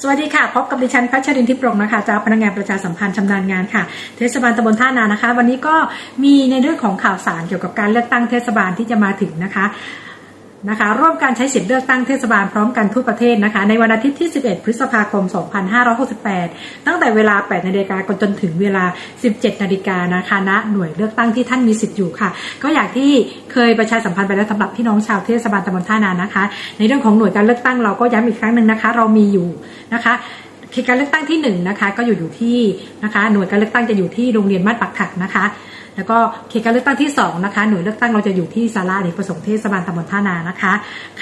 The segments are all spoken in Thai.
สวัสดีค่ะ พบกับดิฉันพัชรินทิพย์รงนะคะเจ้าพนักงานประชาสัมพันธ์ชำนาญงานค่ะ เทศบาลตำบลท่านานะคะ วันนี้ก็มีในเรื่องของข่าวสารเกี่ยวกับการเลือกตั้งเทศบาลที่จะมาถึงนะคะ นะคะ ร่วมการใช้สิทธิ์เลือกตั้งเทศบาลพร้อมกันทั่วประเทศนะคะ ในวันอาทิตย์ที่ 11 พฤษภาคม 2568 ตั้งแต่เวลา 8 นาฬิกาจนถึงเวลา 17 นาฬิกานะคะณหน่วยเลือกตั้งที่ท่านมีสิทธิ์อยู่ค่ะ ก็อย่างที่เคยประชาสัมพันธ์ไปแล้วสำหรับพี่น้องชาวเทศบาลตำบลท่านานะคะ ในเรื่องของหน่วยการเลือกตั้งเราก็ย้ำอีกครั้งหนึ่งนะคะ เรามีอยู่นะคะ เขตการเลือกตั้งที่1นงนะคะก็อยู่อยู่ที่นะคะ หน่วยการเลือกตั้งจะอยู่ที่โรงเรียนบ้านปักถักนะคะ แล้วก็เขตการเลือกตั้งที่2นะคะหน่วยเลือกตั้งเราจะอยู่ที่ศาลาอเนกประสงค์เทศบาลตำบลท่านานะคะ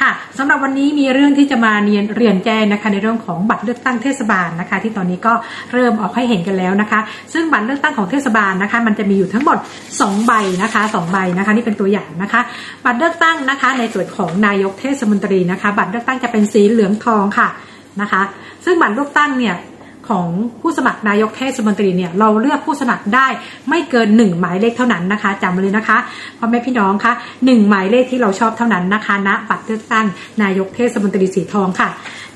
ค่ะสำหรับวันนี้มีเรื่องที่จะมาเรียนเรียนแจ้งนะคะ ในเรื่องของบัตรเลือกตั้งเทศบาลนะคะ ที่ตอนนี้ก็เริ่มออกให้เห็นกันแล้วนะคะ ซึ่งบัตรเลือกตั้งของเทศบาลนะคะ มันจะมีอยู่ทั้งหมด 2 ใบนะคะ2ใบนะคะนี่เป็นตัวอย่างนะคะ บัตรเลือกตั้งนะคะ ในส่วนของนายกเทศมนตรีนะคะ บัตรเลือกตั้งจะเป็นสีเหลืองทองค่ะ นะคะ ซึ่งบัตรเลือกตั้งเนี่ยของผู้สมัครนายกเทศมนตรีเนี่ยเราเลือกผู้สมัครได้ไม่เกิน 1 หมายเลขเท่านั้นนะคะจำไว้เลยนะคะพ่อแม่พี่น้องคะหนึ่งหมายเลขที่เราชอบเท่านั้นนะคะณบัตรเลือกตั้งนายกเทศมนตรีสีทองค่ะ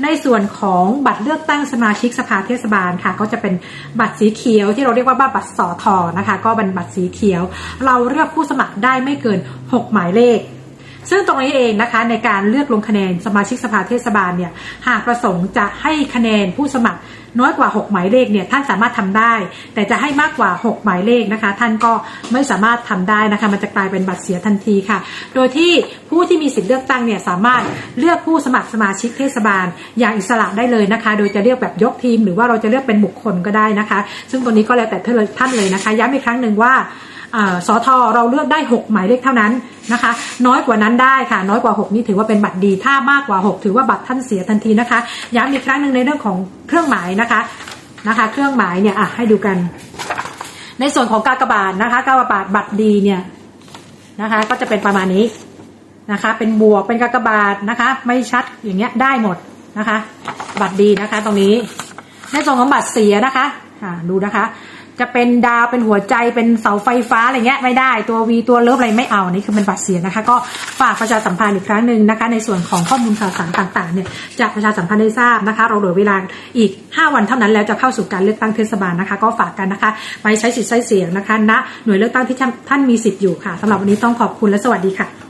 ในส่วนของบัตรเลือกตั้งสมาชิกสภาเทศบาลค่ะ ก็จะเป็นบัตรสีเขียวที่เราเรียกว่าบัตรสอทอนะคะ ก็เป็นบัตรสีเขียว เราเลือกผู้สมัครได้ไม่เกิน 6 หมายเลข ซึ่งตรงนี้เองนะคะในการเลือกลงคะแนนสมาชิกสภาเทศบาลเนี่ยหากประสงค์จะให้คะแนนผู้สมัครน้อยกว่า 6 หมายเลขเนี่ยท่านสามารถทำได้ แต่จะให้มากกว่า 6 หมายเลขนะคะ ท่านก็ไม่สามารถทำได้นะคะ มันจะกลายเป็นบัตรเสียทันทีค่ะ โดยที่ผู้ที่มีสิทธิ์เลือกตั้งเนี่ยสามารถเลือกผู้สมัครสมาชิกเทศบาล อย่างอิสระได้เลยนะคะ โดยจะเลือกแบบยกทีม หรือว่าเราจะเลือกเป็นบุคคลก็ได้นะคะ ซึ่งตัวนี้ก็แล้วแต่ท่านเลยนะคะ ย้ำอีกครั้งหนึ่งว่า สอทอเราเลือกได้ 6 หมายเลขเท่านั้นนะคะ น้อยกว่านั้นได้ค่ะ น้อยกว่า 6 นี่ถือว่าเป็นบัตรดี ถ้ามากกว่า 6 ถือว่าบัตรท่านเสียทันทีนะคะ ย้ำอีกครั้งหนึ่งในเรื่องของเครื่องหมายนะคะนะคะ เครื่องหมายเนี่ยอะให้ดูกัน ในส่วนของกากบาทนะคะกากบาทบัตรดีเนี่ยนะคะก็จะเป็นประมาณนี้นะคะ เป็นบวกเป็นกากบาทนะคะ ไม่ชัดอย่างเงี้ยได้หมดนะคะ บัตรดีนะคะตรงนี้ ในส่วนของบัตรเสียนะคะดูนะคะ จะเป็นดาวเป็นหัวใจเป็นเสาไฟฟ้าอะไรเงี้ยไม่ได้ตัววีตัวเลิฟอะไรไม่เอานี่คือเป็นบัตรเสียนะคะ ก็ฝากประชาสัมพันธ์อีกครั้งหนึ่งนะคะ ในส่วนของข้อมูลข่าวสารต่างๆเนี่ยจากประชาสัมพันธ์ได้ทราบนะคะ เราเหลือเวลาอีก 5 วันเท่านั้นแล้วจะเข้าสู่การเลือกตั้งเทศบาลนะคะ ก็ฝากกันนะคะไปใช้สิทธิ์ใช้เสียงนะคะณหน่วยเลือกตั้งที่ท่านมีสิทธิ์อยู่ค่ะสำหรับวันนี้ต้องขอบคุณและสวัสดีค่ะ